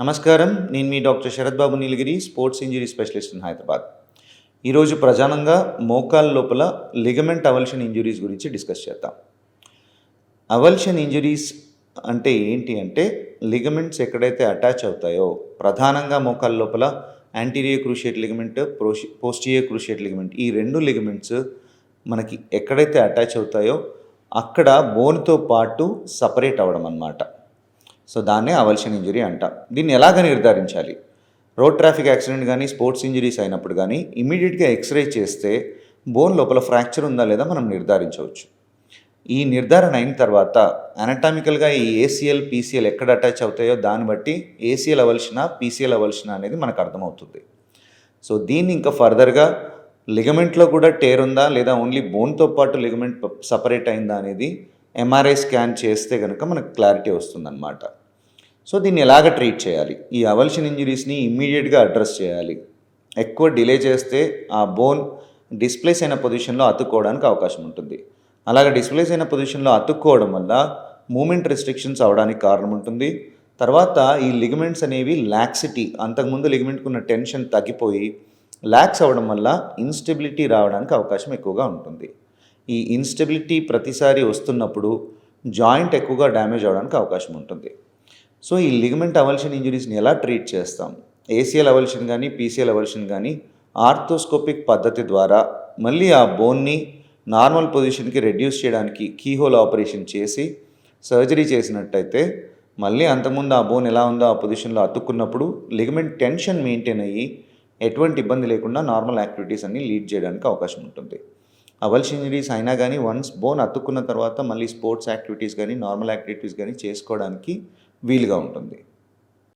నమస్కారం. నేను మీ doctor Sarath Babu Neelagiri sports injury specialist in Hyderabad. ఈరోజు ప్రధానంగా మోకాల్ లోపల లిగమెంట్ అవల్షన్ ఇంజురీస్ గురించి డిస్కస్ చేద్దాం. అవల్షన్ ఇంజురీస్ అంటే ఏంటి అంటే లిగమెంట్స్ ఎక్కడైతే అటాచ్ అవుతాయో ప్రధానంగా మోకాల్ లోపల యాంటీరియర్ క్రూషియేట్ లిగమెంట్ ప్రోషి పోస్టియర్ క్రూషియేట్ లిగమెంట్ ఈ రెండు లిగమెంట్స్ మనకి ఎక్కడైతే అటాచ్ అవుతాయో అక్కడ బోన్తో పాటు సపరేట్ అవ్వడం అన్నమాట. సో దాన్నే అవల్షన్ ఇంజరీ అంట. దీన్ని ఎలాగ నిర్ధారించాలి? రోడ్ ట్రాఫిక్ యాక్సిడెంట్ కానీ స్పోర్ట్స్ ఇంజరీస్ అయినప్పుడు కానీ ఇమీడియట్గా ఎక్స్రే చేస్తే బోన్ లోపల ఫ్రాక్చర్ ఉందా లేదా మనం నిర్ధారించవచ్చు. ఈ నిర్ధారణ అయిన తర్వాత అనటామికల్గా ఈ ఏసీఎల్ పీసీఎల్ ఎక్కడ అటాచ్ అవుతాయో దాన్ని బట్టి ఏసీఎల్ అవలసిన పీసీఎల్ అవలసిన అనేది మనకు అర్థమవుతుంది. సో దీన్ని ఇంకా ఫర్దర్గా లిగమెంట్లో కూడా టేర్ ఉందా లేదా ఓన్లీ బోన్తో పాటు లిగమెంట్ సపరేట్ అయిందా అనేది ఎంఆర్ఐ స్కాన్ చేస్తే కనుక మనకు క్లారిటీ వస్తుందన్నమాట. సో దీన్ని ఎలాగ ట్రీట్ చేయాలి? ఈ అవల్షన్ ఇంజరీస్ని ఇమ్మీడియట్గా అడ్రస్ చేయాలి. ఎక్కువ డిలే చేస్తే ఆ బోన్ డిస్ప్లేస్ అయిన పొజిషన్లో అతుక్కోవడానికి అవకాశం ఉంటుంది. అలాగే డిస్ప్లేస్ అయిన పొజిషన్లో అతుక్కోవడం వల్ల మూమెంట్ రెస్ట్రిక్షన్స్ అవడానికి కారణం ఉంటుంది. తర్వాత ఈ లిగమెంట్స్ అనేవి లాక్సిటీ అంతకుముందు లిగమెంట్కున్న టెన్షన్ తగ్గిపోయి లాక్స్ అవ్వడం వల్ల ఇన్స్టెబిలిటీ రావడానికి అవకాశం ఎక్కువగా ఉంటుంది. ఈ ఇన్స్టెబిలిటీ ప్రతిసారి వస్తున్నప్పుడు జాయింట్ ఎక్కువగా డ్యామేజ్ అవడానికి అవకాశం ఉంటుంది. సో ఈ లిగమెంట్ అవల్షన్ ఇంజరీస్ని ఎలా ట్రీట్ చేస్తాం? ఏసీఎల్ అవల్షన్ కానీ పీసీఎల్ అవల్షన్ కానీ ఆర్థోస్కోపిక్ పద్ధతి ద్వారా మళ్ళీ ఆ బోన్ని నార్మల్ పొజిషన్కి రెడ్యూస్ చేయడానికి కీహోల్ ఆపరేషన్ చేసి సర్జరీ చేసినట్టయితే మళ్ళీ అంతకుముందు ఆ బోన్ ఎలా ఉందో ఆ పొజిషన్లో అతుక్కున్నప్పుడు లిగమెంట్ టెన్షన్ మెయింటైన్ అయ్యి ఎటువంటి ఇబ్బంది లేకుండా నార్మల్ యాక్టివిటీస్ అన్ని లీడ్ చేయడానికి అవకాశం ఉంటుంది. అవల్స్ ఇంజరీస్ అయినా కానీ వన్స్ బోన్ అతుక్కున్న తర్వాత మళ్ళీ స్పోర్ట్స్ యాక్టివిటీస్ కానీ నార్మల్ యాక్టివిటీస్ కానీ చేసుకోవడానికి వీలుగా ఉంటుంది.